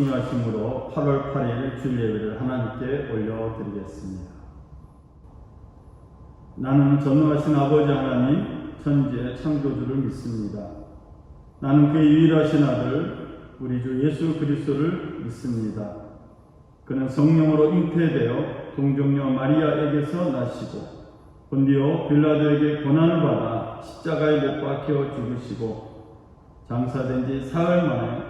중요하심으로 8월 8일 주일 예배를 하나님께 올려드리겠습니다. 나는 전능하신 아버지 하나님 천지의 창조주를 믿습니다. 나는 그의 유일하신 아들 우리 주 예수 그리스도를 믿습니다. 그는 성령으로 잉태되어 동정녀 마리아에게서 나시고 본디오 빌라도에게 고난을 받아 십자가에 못 박혀 죽으시고 장사된 지 사흘 만에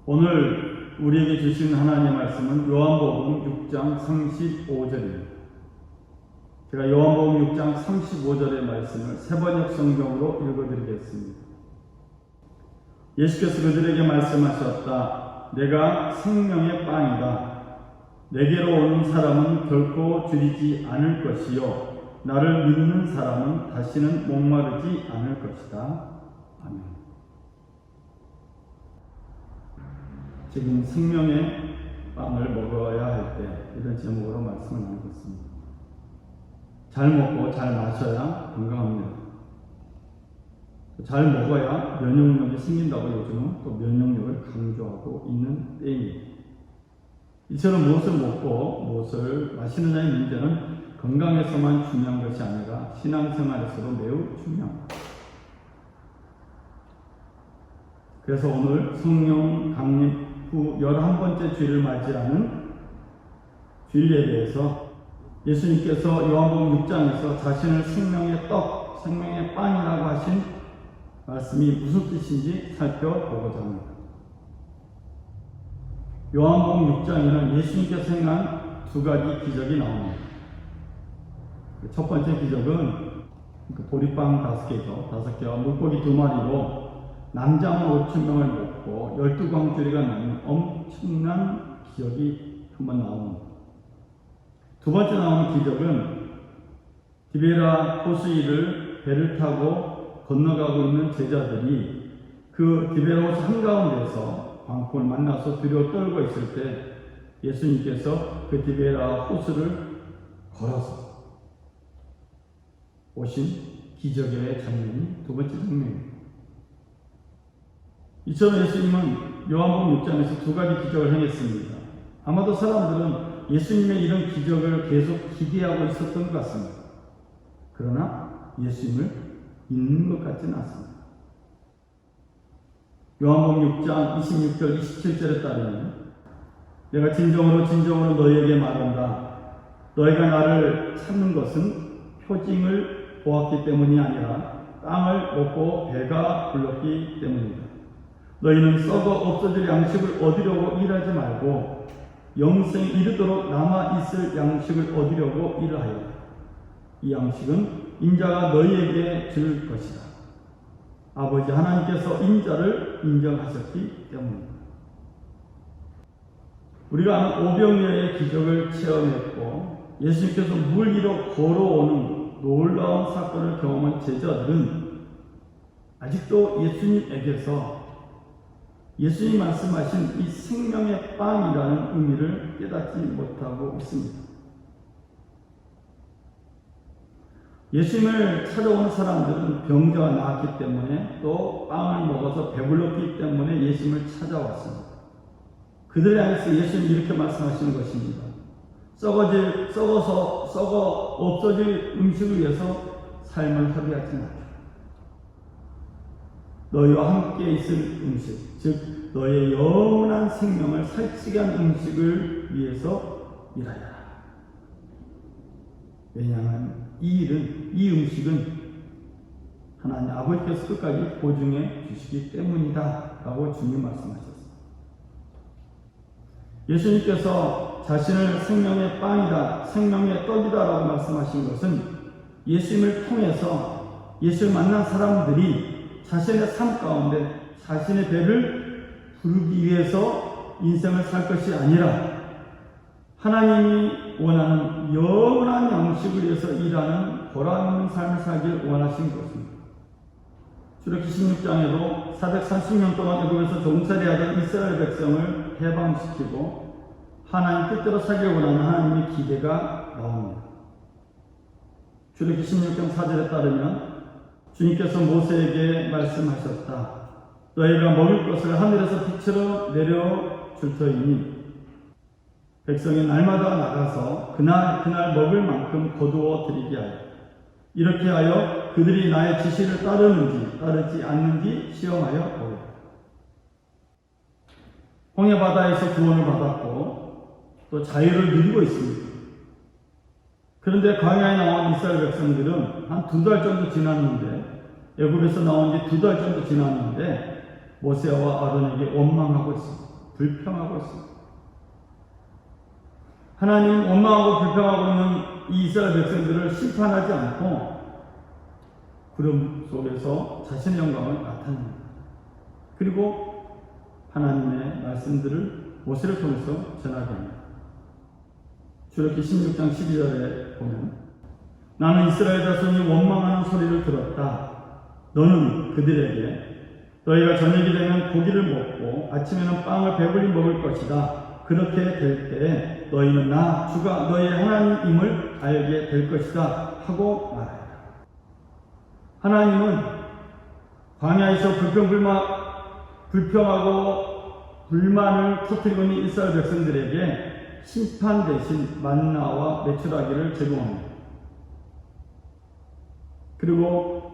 오늘 우리에게 주신 하나님의 말씀은 요한복음 6장 35절입니다. 제가 요한복음 6장 35절의 말씀을 세번역 성경으로 읽어드리겠습니다. 예수께서 그들에게 말씀하셨다. 내가 생명의 빵이다. 내게로 오는 사람은 결코 줄이지 않을 것이요. 나를 믿는 사람은 다시는 목마르지 않을 것이다. 아멘. 지금 생명의 빵을 먹어야 할 때 이런 제목으로 말씀을 나누고 있습니다. 잘 먹고 잘 마셔야 건강합니다. 잘 먹어야 면역력이 생긴다고 요즘은 또 면역력을 강조하고 있는 때입니다. 이처럼 무엇을 먹고 무엇을 마시느냐의 문제는 건강에서만 중요한 것이 아니라 신앙생활에서도 매우 중요합니다. 그래서 오늘 성령 강림 후 11번째 주일을 맞이하는 주일에 대해서 예수님께서 요한복음 6장에서 자신을 생명의 떡, 생명의 빵이라고 하신 말씀이 무슨 뜻인지 살펴보고자 합니다. 요한복음 6장에는 예수님께서 행한 두 가지 기적이 나옵니다. 첫 번째 기적은 그 보리빵 다섯 개죠. 다섯 개와 물고기 두 마리로 남자만 5천 명을 먹고 열두 광주리가 나는 엄청난 기적이 한 번 나옵니다. 두 번째 나오는 기적은 디베라 호수이를 배를 타고 건너가고 있는 제자들이 그 디베라 호수 한가운데서 광풍을 만나서 두려워 떨고 있을 때 예수님께서 그 디베라 호수를 걸어서 오신 기적의 장면이 두 번째 장면입니다. 이처럼 예수님은 요한복음 6장에서 두 가지 기적을 행했습니다. 아마도 사람들은 예수님의 이런 기적을 계속 기대하고 있었던 것 같습니다. 그러나 예수님을 믿는 것 같지는 않습니다. 요한복음 6장 26절 27절에 따르면 내가 진정으로 진정으로 너희에게 말한다. 너희가 나를 찾는 것은 표징을 보았기 때문이 아니라 땅을 먹고 배가 불렀기 때문이다. 너희는 썩어 없어질 양식을 얻으려고 일하지 말고 영생에 이르도록 남아 있을 양식을 얻으려고 일하여 이 양식은 인자가 너희에게 줄 것이다. 아버지 하나님께서 인자를 인정하셨기 때문입니다. 우리가 아는 오병이어의 기적을 체험했고 예수님께서 물 위로 걸어오는 놀라운 사건을 경험한 제자들은 아직도 예수님에게서 예수님 말씀하신 이 생명의 빵이라는 의미를 깨닫지 못하고 있습니다. 예수님을 찾아오는 사람들은 병자가 나았기 때문에 또 빵을 먹어서 배불렀기 때문에 예수님을 찾아왔습니다. 그들에 대해서 예수님이 이렇게 말씀하시는 것입니다. 썩어질, 썩어서, 썩어 없어질 음식을 위해서 삶을 허비하지 마라. 너희와 함께 있을 음식, 즉 너의 영원한 생명을 살찌게 한 음식을 위해서 일하여라. 왜냐하면 이 일은 이 음식은 하나님 아버지께서 끝까지 보증해 주시기 때문이다라고 주님 말씀하셨습니다. 예수님께서 자신을 생명의 빵이다, 생명의 떡이다라고 말씀하신 것은 예수님을 통해서 예수를 만난 사람들이 자신의 삶 가운데 자신의 배를 부르기 위해서 인생을 살 것이 아니라 하나님이 원하는 영원한 양식을 위해서 일하는 보람 삶을 살길 원하신 것입니다. 출애굽기 16장에도 430년 동안 애굽에서 종살이하던 이스라엘 백성을 해방시키고 하나님 뜻대로 살기를 원하는 하나님의 기대가 나옵니다. 출애굽기 16장 4절에 따르면 주님께서 모세에게 말씀하셨다. 너희가 먹을 것을 하늘에서 빛으로 내려 줄 터이니 백성이 날마다 나가서 그날 그날 먹을 만큼 거두어 드리게 하여 이렇게 하여 그들이 나의 지시를 따르는지 따르지 않는지 시험하여 보라. 홍해 바다에서 구원을 받았고 또 자유를 누리고 있습니다. 그런데 광야에 나온 이스라엘 백성들은 한 두 달 정도 지났는데 애굽에서 나온 지 두 달 정도 지났는데 모세와 아론에게 원망하고 있습니다. 불평하고 있습니다. 하나님 원망하고 불평하고 있는 이 이스라엘 백성들을 심판하지 않고 구름 속에서 자신의 영광을 나타냅니다. 그리고 하나님의 말씀들을 모세를 통해서 전하게 합니다. 출애굽기 16장 12절에 보면 나는 이스라엘 자손이 원망하는 소리를 들었다. 너는 그들에게 너희가 저녁이 되면 고기를 먹고 아침에는 빵을 배불리 먹을 것이다. 그렇게 될 때에 너희는 나 주가 너희의 하나님임을 알게 될 것이다 하고 말하라. 하나님은 광야에서 불평불만 불평하고 불만을 터뜨리고 있는 이스라엘 백성들에게 심판 대신 만나와 메추라기를 제공합니다. 그리고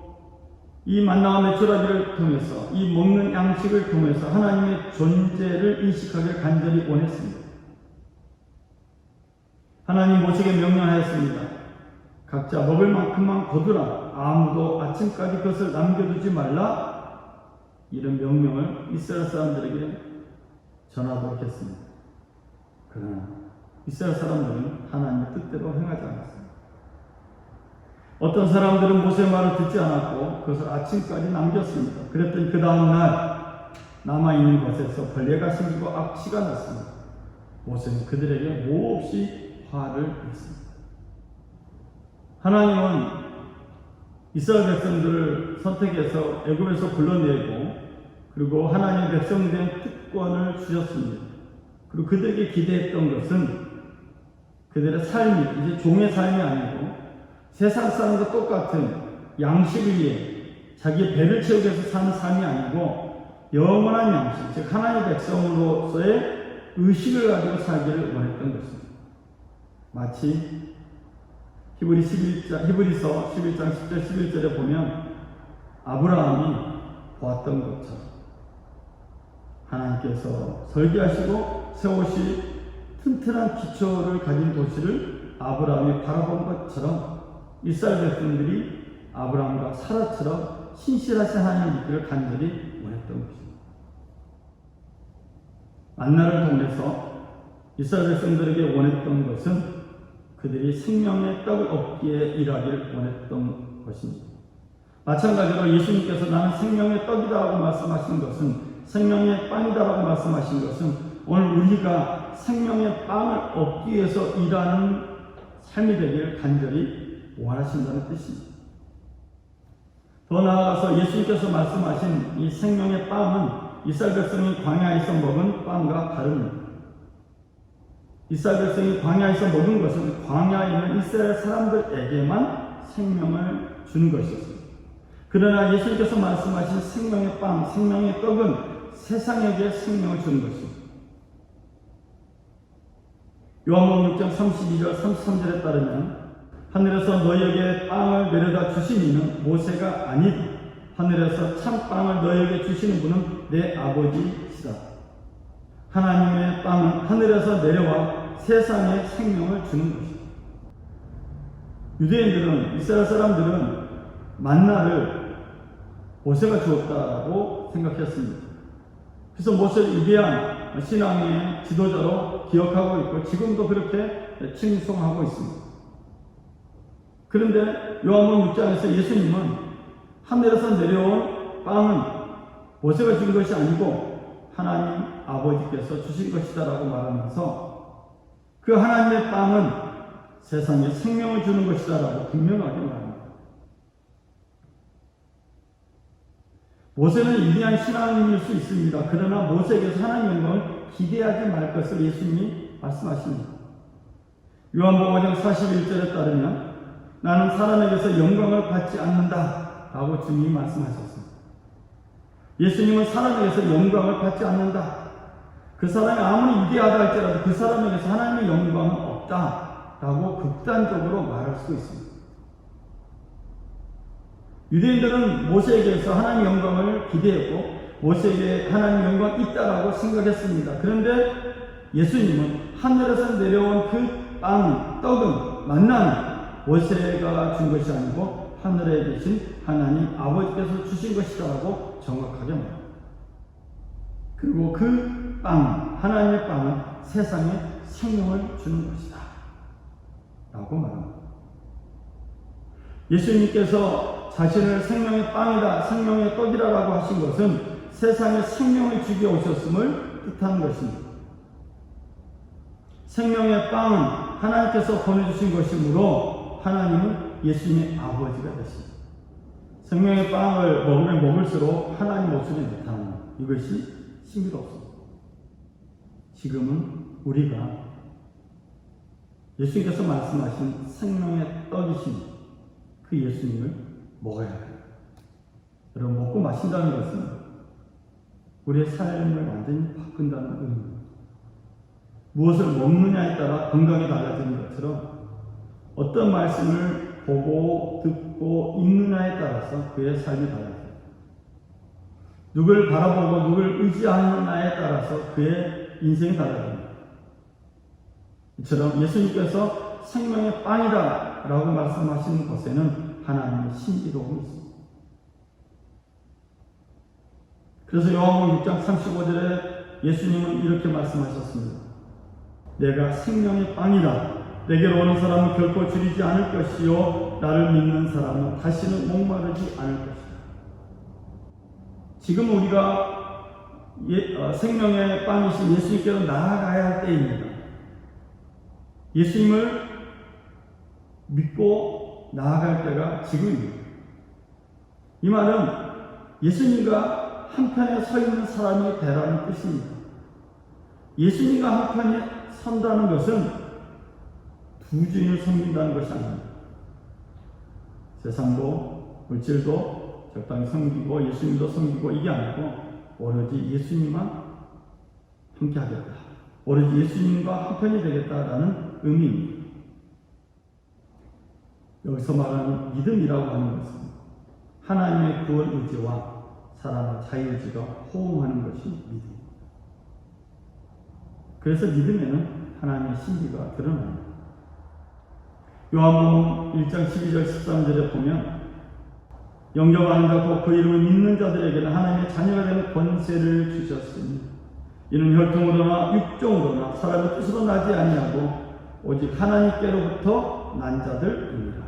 이 만나와 메추라기를 통해서 이 먹는 양식을 통해서 하나님의 존재를 인식하길 간절히 원했습니다. 하나님 모세에게 명령하였습니다. 각자 먹을 만큼만 거두라. 아무도 아침까지 그것을 남겨두지 말라. 이런 명령을 이스라엘 사람들에게 전하도록 했습니다. 그러나 이스라엘 사람들은 하나님의 뜻대로 행하지 않았습니다. 어떤 사람들은 모세 말을 듣지 않았고 그것을 아침까지 남겼습니다. 그랬더니 그 다음날 남아있는 것에서 벌레가 생기고 악취가 났습니다. 모세는 그들에게 몹시 화를 냈습니다. 하나님은 이스라엘 백성들을 선택해서 애굽에서 불러내고 그리고 하나님의 백성이 된 특권을 주셨습니다. 그리고 그들에게 기대했던 것은 그들의 삶이 이제 종의 삶이 아니고 세상 사람과 똑같은 양식을 위해 자기의 배를 채우기 위해서 사는 삶이 아니고 영원한 양식, 즉 하나님의 백성으로서의 의식을 가지고 살기를 원했던 것입니다. 마치 히브리 11장, 히브리서 11장 10절 11절에 보면 아브라함이 보았던 것처럼 하나님께서 설계하시고 세우시 튼튼한 기초를 가진 도시를 아브라함이 바라본 것처럼 이스라엘 백성들이 아브라함과 사라처럼 신실하신 하나님을 믿기를 간절히 원했던 것입니다. 만나를 통해서 이스라엘 백성들에게 원했던 것은 그들이 생명의 떡을 얻기에 일하기를 원했던 것입니다. 마찬가지로 예수님께서 나는 생명의 떡이다라고 말씀하신 것은 생명의 빵이다라고 말씀하신 것은 오늘 우리가 생명의 빵을 얻기 위해서 일하는 삶이 되기를 간절히 원하신다는 뜻입니다. 더 나아가서 예수님께서 말씀하신 이 생명의 빵은 이스라엘 백성이 광야에서 먹은 빵과 다릅니다. 이스라엘 백성이 광야에서 먹은 것은 광야에 있는 이스라엘 사람들에게만 생명을 주는 것이었습니다. 그러나 예수님께서 말씀하신 생명의 빵, 생명의 떡은 세상에게 생명을 주는 것입니다. 요한복음 6장 32절 33절에 따르면 하늘에서 너희에게 빵을 내려다 주신 이는 모세가 아니다. 하늘에서 참 빵을 너희에게 주시는 분은 내 아버지시다. 하나님의 빵은 하늘에서 내려와 세상에 생명을 주는 것이다. 유대인들은 이스라엘 사람들은 만나를 모세가 주었다고 생각했습니다. 그래서 모세를 위대한 신앙의 지도자로 기억하고 있고 지금도 그렇게 칭송하고 있습니다. 그런데 요한복음 6장에서 예수님은 하늘에서 내려온 빵은 모세가 준 것이 아니고 하나님 아버지께서 주신 것이다라고 말하면서 그 하나님의 빵은 세상에 생명을 주는 것이다라고 분명하게 말합니다. 모세는 위대한 신앙인일 수 있습니다. 그러나 모세에게서 하나님의 영광을 기대하지 말 것을 예수님이 말씀하십니다. 요한복음 5장 41절에 따르면 나는 사람에게서 영광을 받지 않는다 라고 주님이 말씀하셨습니다. 예수님은 사람에게서 영광을 받지 않는다. 그 사람이 아무리 위대하다 할지라도 그 사람에게서 하나님의 영광은 없다 라고 극단적으로 말할 수 있습니다. 유대인들은 모세에게서 하나님의 영광을 기대했고 모세에게 하나님의 영광이 있다라고 생각했습니다. 그런데 예수님은 하늘에서 내려온 그 빵, 떡은 만나는 모세가 준 것이 아니고 하늘에 계신 하나님 아버지께서 주신 것이다라고 정확하게 말합니다. 그리고 그 빵, 하나님의 빵은 세상에 생명을 주는 것이다. 라고 말합니다. 예수님께서 자신을 생명의 빵이다, 생명의 떡이라고 하신 것은 세상에 생명을 주기 오셨음을 뜻하는 것입니다. 생명의 빵은 하나님께서 보내주신 것이므로 하나님은 예수님의 아버지가 되십니다. 생명의 빵을 먹으면 먹을수록 하나님 모습이 나타나는 이것이 신비롭습니다. 지금은 우리가 예수님께서 말씀하신 생명의 떡이신 그 예수님을 먹어야 합니다. 여러분 먹고 마신다는 것은 우리의 삶을 완전히 바꾼다는 의미입니다. 무엇을 먹느냐에 따라 건강이 달라지는 것처럼 어떤 말씀을 보고 듣고 읽느냐에 따라서 그의 삶이 달라져요. 누굴 바라보고 누굴 의지하느냐에 따라서 그의 인생이 달라집니다. 이처럼 예수님께서 생명의 빵이다 라고 말씀하신 것에는 하나님의 신비로움이 있습니다. 그래서 요한복음 6장 35절에 예수님은 이렇게 말씀하셨습니다. 내가 생명의 빵이다. 내게로 오는 사람은 결코 줄이지 않을 것이요 나를 믿는 사람은 다시는 목마르지 않을 것이다. 지금 우리가 예, 어, 생명의 빵이신 예수님께로 나아가야 할 때입니다. 예수님을 믿고 나아갈 때가 지금입니다. 이 말은 예수님과 한편에 서 있는 사람이 되라는 뜻입니다. 예수님과 한편에 선다는 것은 두 주인을 섬긴다는 것이 아닙니다. 세상도 물질도 적당히 섬기고 예수님도 섬기고 이게 아니고 오로지 예수님만 함께 하겠다. 오로지 예수님과 한편이 되겠다라는 의미입니다. 여기서 말하는 믿음이라고 하는 것은 하나님의 구원 의지와 사람의 자유의지가 호응하는 것이 믿음입니다. 그래서 믿음에는 하나님의 신비가 드러납니다. 요한복음 1장 12절 13절에 보면 영접하는 자고 그 이름을 믿는 자들에게는 하나님의 자녀가 되는 권세를 주셨으니 이는 혈통으로나 육종으로나 사람의 뜻으로 나지 아니하고 오직 하나님께로부터 난 자들입니다.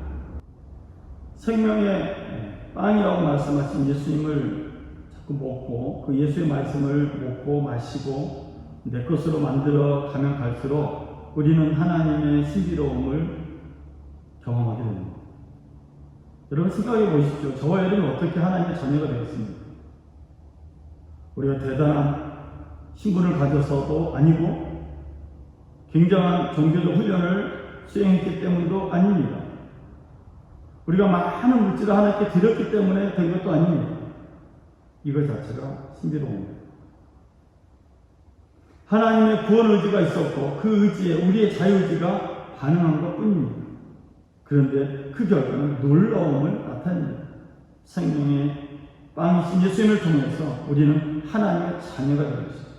생명의 빵이라고 말씀하신 예수님을 자꾸 먹고 그 예수의 말씀을 먹고 마시고 내 것으로 만들어 가면 갈수록 우리는 하나님의 신비로움을 경험하게 됩니다. 여러분 생각해 보십시오. 저와 여러분 어떻게 하나님의 자녀가 되었습니까? 우리가 대단한 신분을 가져서도 아니고 굉장한 종교적 훈련을 수행했기 때문도 아닙니다. 우리가 많은 물질을 하나님께 드렸기 때문에 된 것도 아닙니다. 이것 자체가 신비로움입니다. 하나님의 구원 의지가 있었고 그 의지에 우리의 자유의지가 반응한 것 뿐입니다. 그런데 그 결과는 놀라움을 나타냅니다. 생명의 빵이신 예수님을 통해서 우리는 하나님의 자녀가 되었습니다.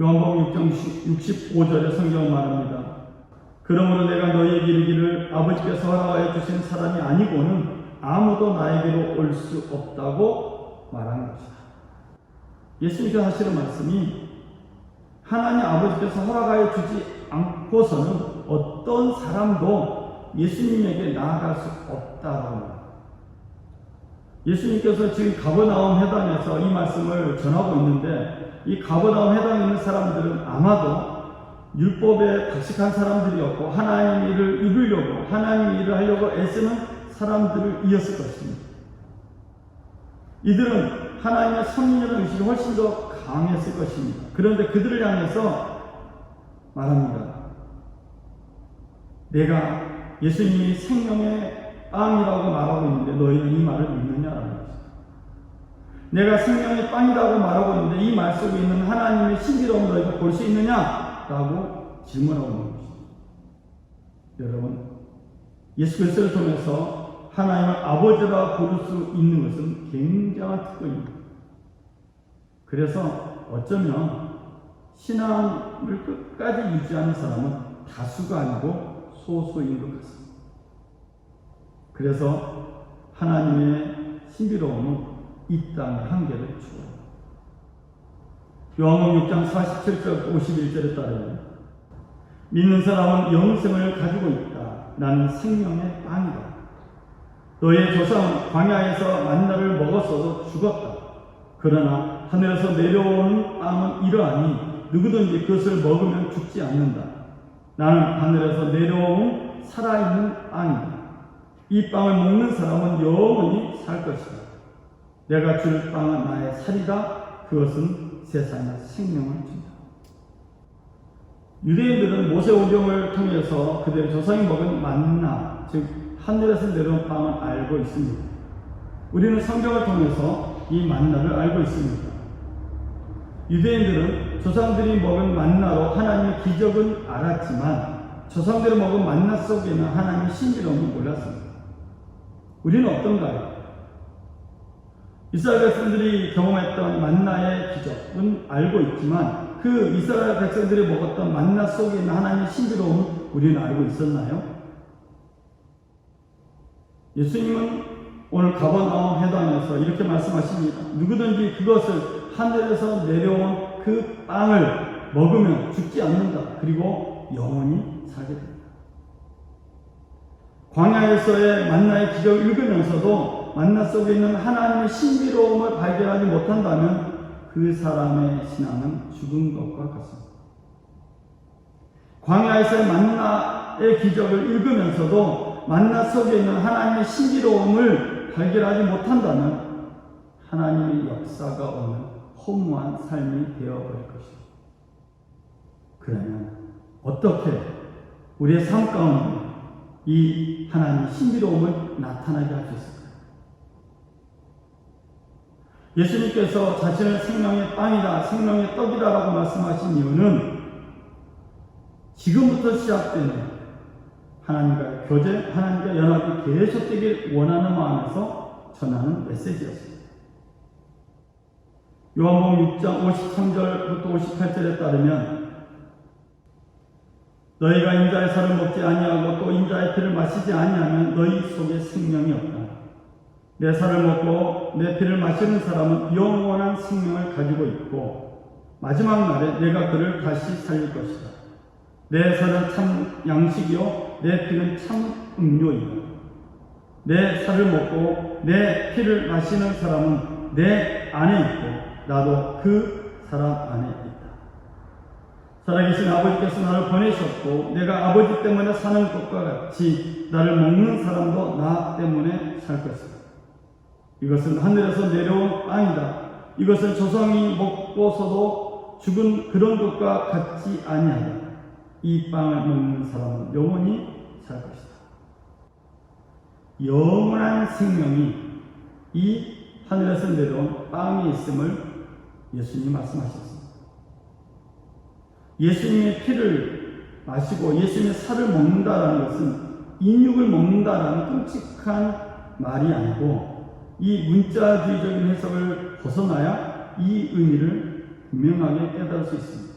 요한복음 6장 65절에 성경은 말합니다. 그러므로 내가 너희에게 이르기를 아버지께서 허락하여 주신 사람이 아니고는 아무도 나에게로 올 수 없다고 말하는 것이다. 예수님께서 하시는 말씀이 하나님 아버지께서 허락하여 주지 않고서는 어떤 사람도 예수님에게 나아갈 수 없다고 합니다. 예수님께서 지금 가버나움 해당에서 이 말씀을 전하고 있는데 이 가버나움 해당에 있는 사람들은 아마도 율법에 박식한 사람들이었고 하나님 일을 이루려고 하나님 일을 하려고 애쓰는 사람들을 이었을 것입니다. 이들은 하나님의 선민이라는 의식이 훨씬 더 강했을 것입니다. 그런데 그들을 향해서 말합니다. 내가 예수님이 생명의 빵이라고 말하고 있는데 너희는 이 말을 믿느냐라는 것입니다. 내가 생명의 빵이라고 말하고 있는데 이 말 속에 있는 하나님의 신비로운 너희가 볼 수 있느냐? 라고 질문하고 있는 것입니다. 여러분, 예수 그리스도를 통해서 하나님을 아버지라 부를 수 있는 것은 굉장한 특권입니다. 그래서 어쩌면 신앙을 끝까지 유지하는 사람은 다수가 아니고 소수인 것 같습니다. 그래서 하나님의 신비로움은 이 땅의 한계를 주어요. 요한복음 6장 47절 51절에 따르면 믿는 사람은 영생을 가지고 있다. 나는 생명의 빵이다. 너의 조상 광야에서 만나를 먹었어도 죽었다. 그러나 하늘에서 내려오는 빵은 이러하니 누구든지 그것을 먹으면 죽지 않는다. 나는 하늘에서 내려온 살아있는 빵이다. 이 빵을 먹는 사람은 영원히 살 것이다. 내가 줄 빵은 나의 살이다. 그것은 세상에 생명을 준다. 유대인들은 모세오경을 통해서 그들의 조상이 먹은 만나, 즉 하늘에서 내려온 빵을 알고 있습니다. 우리는 성경을 통해서 이 만나를 알고 있습니다. 유대인들은 조상들이 먹은 만나로 하나님의 기적은 알았지만 조상들이 먹은 만나 속에는 하나님의 신비로움을 몰랐습니다. 우리는 어떤가요? 이스라엘 백성들이 경험했던 만나의 기적은 알고 있지만 그 이스라엘 백성들이 먹었던 만나 속에 있는 하나님의 신비로움을 우리는 알고 있었나요? 예수님은 오늘 가버나움 회당에서 이렇게 말씀하십니다. 누구든지 그것을 하늘에서 내려온 그 빵을 먹으면 죽지 않는다. 그리고 영원히 살게 된다. 광야에서의 만나의 기적을 읽으면서도 만나 속에 있는 하나님의 신비로움을 발견하지 못한다면 그 사람의 신앙은 죽은 것과 같습니다. 광야에서의 만나의 기적을 읽으면서도 만나 속에 있는 하나님의 신비로움을 발견하지 못한다면 하나님의 역사가 오는 허무한 삶이 되어버릴 것입니다. 그러면 어떻게 우리의 삶 가운데 이 하나님의 신비로움을 나타나게 있을까요? 예수님께서 자신을 생명의 빵이다, 생명의 떡이다 라고 말씀하신 이유는 지금부터 시작되는 하나님과의 교제, 하나님과 연합이 계속되길 원하는 마음에서 전하는 메시지였습니다. 요한복음 6장 53절부터 58절에 따르면 너희가 인자의 살을 먹지 아니하고 또 인자의 피를 마시지 아니하면 너희 속에 생명이 없다. 내 살을 먹고 내 피를 마시는 사람은 영원한 생명을 가지고 있고 마지막 날에 내가 그를 다시 살릴 것이다. 내 살은 참 양식이요 내 피는 참 음료이다. 내 살을 먹고 내 피를 마시는 사람은 내 안에 있고 나도 그 사람 안에 있다. 살아계신 아버지께서 나를 보내셨고 내가 아버지 때문에 사는 것과 같이 나를 먹는 사람도 나 때문에 살 것이다. 이것은 하늘에서 내려온 빵이다. 이것은 조상이 먹고서도 죽은 그런 것과 같지 아니하다. 이 빵을 먹는 사람은 영원히 살 것이다. 영원한 생명이 이 하늘에서 내려온 빵에 있음을 예수님이 말씀하셨습니다. 예수님의 피를 마시고 예수님의 살을 먹는다라는 것은 인육을 먹는다라는 끔찍한 말이 아니고 이 문자주의적인 해석을 벗어나야 이 의미를 분명하게 깨달을 수 있습니다.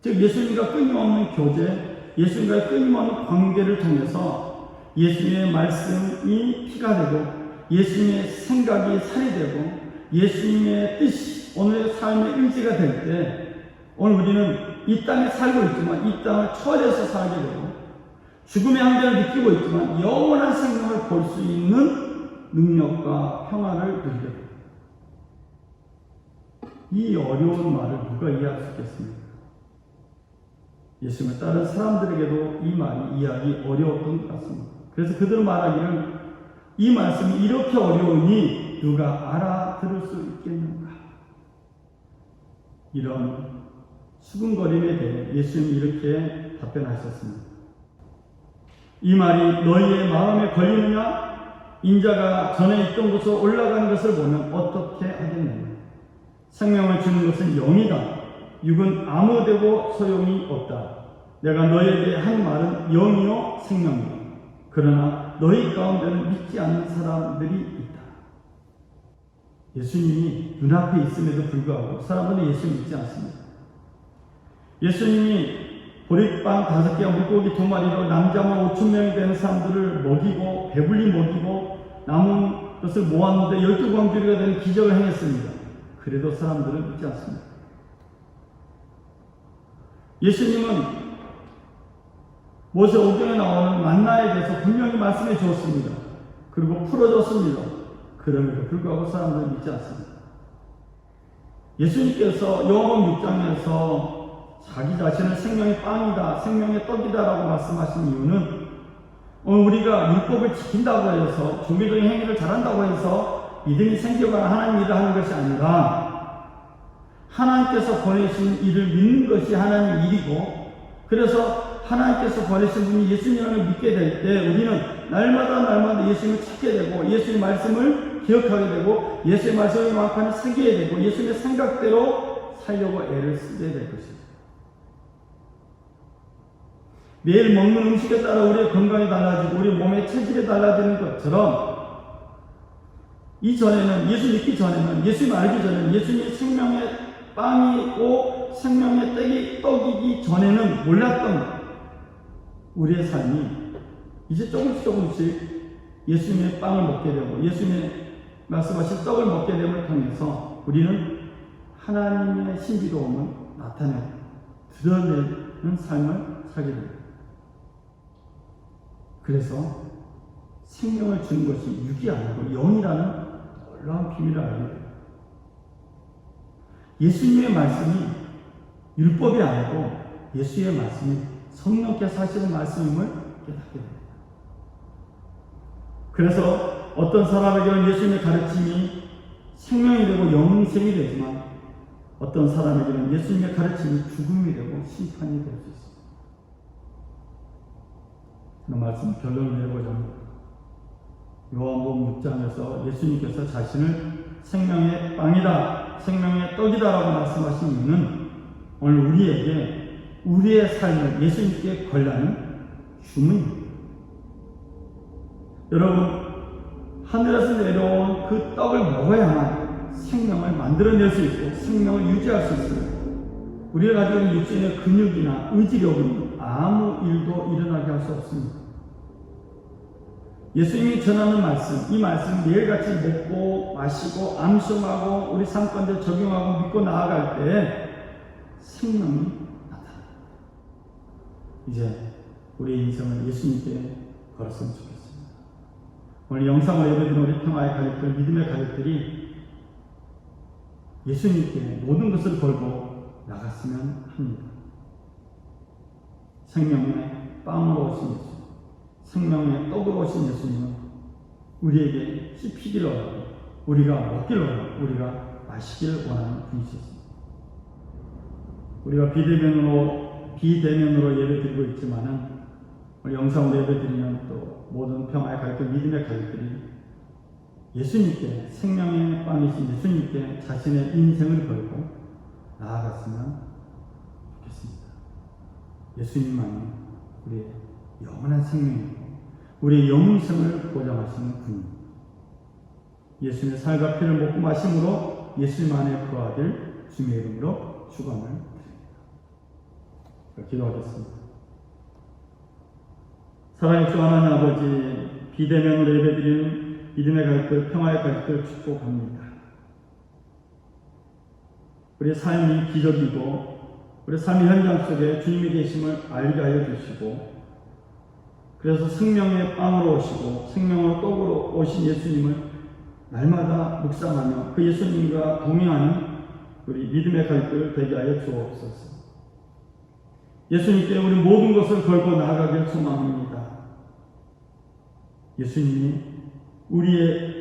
즉 예수님과 끊임없는 교제, 예수님과의 끊임없는 관계를 통해서 예수님의 말씀이 피가 되고 예수님의 생각이 살이 되고 예수님의 뜻이 오늘의 삶의 의지가 될 때 오늘 우리는 이 땅에 살고 있지만 이 땅을 초월해서 살게 되고 죽음의 한계를 느끼고 있지만 영원한 생명을 볼 수 있는 능력과 누리게 됩니다. 이 어려운 말을 누가 이해할 수 있겠습니까? 예수님을 따른 사람들에게도 이 말이 이해하기 어려웠던 것 같습니다. 그래서 그들은 말하기를 이 말씀이 이렇게 어려우니 누가 알아들을 수 있겠는가? 이런 수근거림에 대해 예수님이 이렇게 답변하셨습니다. 이 말이 너희의 마음에 걸리느냐? 인자가 전에 있던 곳으로 올라가는 것을 보면 어떻게 하겠느냐? 생명을 주는 것은 영이다. 육은 아무 되고 소용이 없다. 내가 너희에게 한 말은 영이요 생명이다. 그러나 너희 가운데는 믿지 않는 사람들이 있다. 예수님이 눈앞에 있음에도 불구하고 사람들은 예수를 믿지 않습니다. 예수님이 보리빵 다섯 개와 물고기 두 마리로 남자만 오천 명이 되는 사람들을 먹이고 배불리 먹이고 남은 것을 모았는데 열두 광주리가 되는 기적을 행했습니다. 그래도 사람들은 믿지 않습니다. 예수님은 모세 오경에 나오는 만나에 대해서 분명히 말씀해 주었습니다. 그리고 풀어줬습니다. 그럼에도 불구하고 사람들은 믿지 않습니다. 예수님께서 요한복음 6장에서 자기 자신을 생명의 빵이다, 생명의 떡이다라고 말씀하신 이유는 우리가 율법을 지킨다고 해서 종교적인 행위를 잘한다고 해서 믿음이 생겨가는 하나님 일을 하는 것이 아니라 하나님께서 보내신 일을 믿는 것이 하나님 일이고 그래서 하나님께서 보내신 분이 예수님을 믿게 될 때 우리는 날마다 날마다 예수님을 찾게 되고 예수의 말씀을 기억하게 되고 예수의 말씀을 마음판에 새기게 되고 예수님의 생각대로 살려고 애를 쓰게 될 것입니다. 매일 먹는 음식에 따라 우리의 건강이 달라지고 우리 몸의 체질이 달라지는 것처럼 이전에는 예수 믿기 전에는 예수님 알기 전에는 예수님이 생명의 빵이고 생명의 떡이, 떡이기 전에는 몰랐던 우리의 삶이 이제 조금씩 조금씩 예수님의 빵을 먹게 되고 예수님의 말씀하신 떡을 먹게 됨을 통해서 우리는 하나님의 신비로움을 나타내 드러내는 삶을 살게 됩니다. 그래서 생명을 주는 것이 육이 아니고 영이라는 놀라운 비밀을 알게 됩니다. 예수님의 말씀이 율법이 아니고 예수의 말씀이 성령께서 하시는 말씀임을 깨닫게 됩니다. 그래서 어떤 사람에게는 예수님의 가르침이 생명이 되고 영생이 되지만 어떤 사람에게는 예수님의 가르침이 죽음이 되고 심판이 될 수 있습니다. 그 말씀 결론을 내보자면 요한복음 6장에서 예수님께서 자신을 생명의 빵이다, 생명의 떡이다라고 말씀하신 이유는 오늘 우리에게 우리의 삶을 예수님께 걸라는 주문입니다. 여러분 하늘에서 내려온 그 떡을 먹어야만 생명을 만들어낼 수 있고 생명을 유지할 수 있습니다. 우리가 가지고 있는 육신의 근육이나 의지력은 아무 일도 일어나게 할 수 없습니다. 예수님이 전하는 말씀, 이 말씀 매일같이 먹고 마시고 암송하고 우리 삶 가운데 적용하고 믿고 나아갈 때 생명이 나타납니다. 이제 우리 인생을 예수님께 걸었으면 좋겠습니다. 오늘 영상을 예배드린 우리 평화의 가족들, 믿음의 가족들이 예수님께 모든 것을 걸고 나갔으면 합니다. 생명의 빵으로 오신 예수, 생명의 떡으로 오신 예수님은 우리에게 씹히기를 원하고 우리가 먹기를 원하고 우리가 마시기를 원하는 분이셨습니다. 우리가 비대면으로 비대면으로 예배 드리고 있지만은 우리 영상으로 예배 드리는 또 모든 평화의 가족들, 믿음의 가족들이 예수님께 생명의 빵이신 예수님께 자신의 인생을 걸고 나아갔으면. 예수님만이 우리의 영원한 생명이고 우리의 영생을 보장하시는 분입니다. 예수님의 살과 피를 먹고 마심으로 예수님 안에 거하길 주님의 이름으로 축원을 드립니다. 기도하겠습니다. 사랑의 주 하나님 아버지 비대면으로 예배드리는 믿음의 가족들, 평화의 가족들 축복합니다. 우리의 삶이 기적이고 우리 삶의 현장 속에 주님이 계심을 알게 하여 주시고 그래서 생명의 빵으로 오시고 생명으로 떡으로 오신 예수님을 날마다 묵상하며 그 예수님과 동행하는 우리 믿음의 갈등을 되게 하여 주옵소서. 예수님께 우리 모든 것을 걸고 나아가길 소망합니다. 예수님이 우리의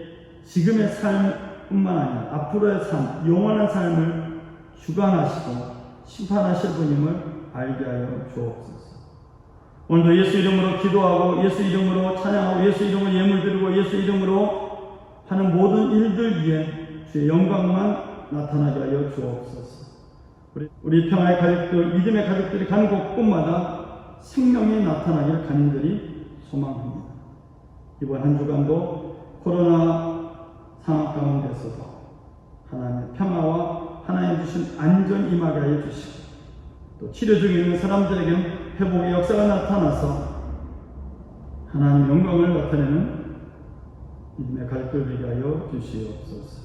지금의 삶뿐만 아니라 앞으로의 삶, 영원한 삶을 주관하시고 심판하실 분임을 알게 하여 주옵소서. 오늘도 예수 이름으로 기도하고 예수 이름으로 찬양하고 예수 이름으로 예물 드리고 예수 이름으로 하는 모든 일들 위에 주의 영광만 나타나게 하여 주옵소서. 우리, 우리 평화의 가족들, 믿음의 가족들이 가는 곳곳마다 생명이 나타나길 간절히 소망합니다. 이번 한 주간도 코로나 상황 가운데서도 하나님의 평화와 하나님 주신 안전 임하게 하여 주시고 또 치료 중에 있는 사람들에게는 회복의 역사가 나타나서 하나님 영광을 나타내는 믿음의 가족들 되게 하여 주시옵소서.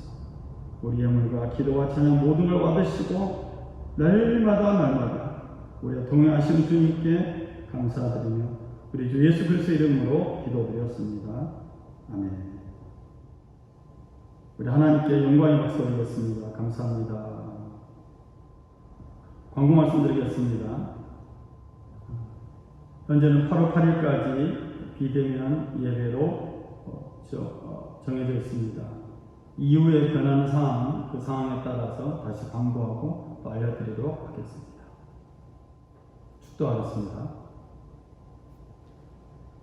우리의 물과 기도와 찬양 모든 걸 받으시고 날마다 날마다 우리와 동행하시는 주님께 감사드리며 우리 주 예수 그리스도 이름으로 기도드렸습니다. 아멘. 우리 하나님께 영광의 박수 드리겠습니다. 감사합니다. 광고 말씀드리겠습니다. 현재는 8월 8일까지 비대면 예배로 어, 저, 어, 정해져 있습니다. 이후에 변하는 상황, 그 상황에 따라서 다시 광고하고 또 알려드리도록 하겠습니다. 축도하겠습니다.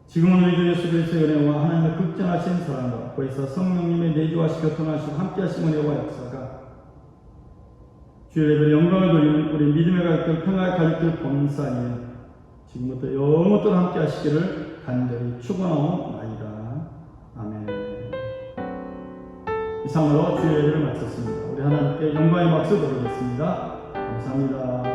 지금은 우리 주 예수 그리스도의 은혜와 하나님의 극전하신 사랑과 거기서 성령님의 내주하시 교통하시고 함께하신 은혜와 역사가 주의 영광을 돌리는 우리 믿음의 가족들 평화의 가족들 범사에 지금부터 영원토록 함께 하시기를 간절히 축원하옵나이다. 아멘. 이상으로 주의 예배를 마쳤습니다. 우리 하나님께 영광의 박수 드리겠습니다. 감사합니다.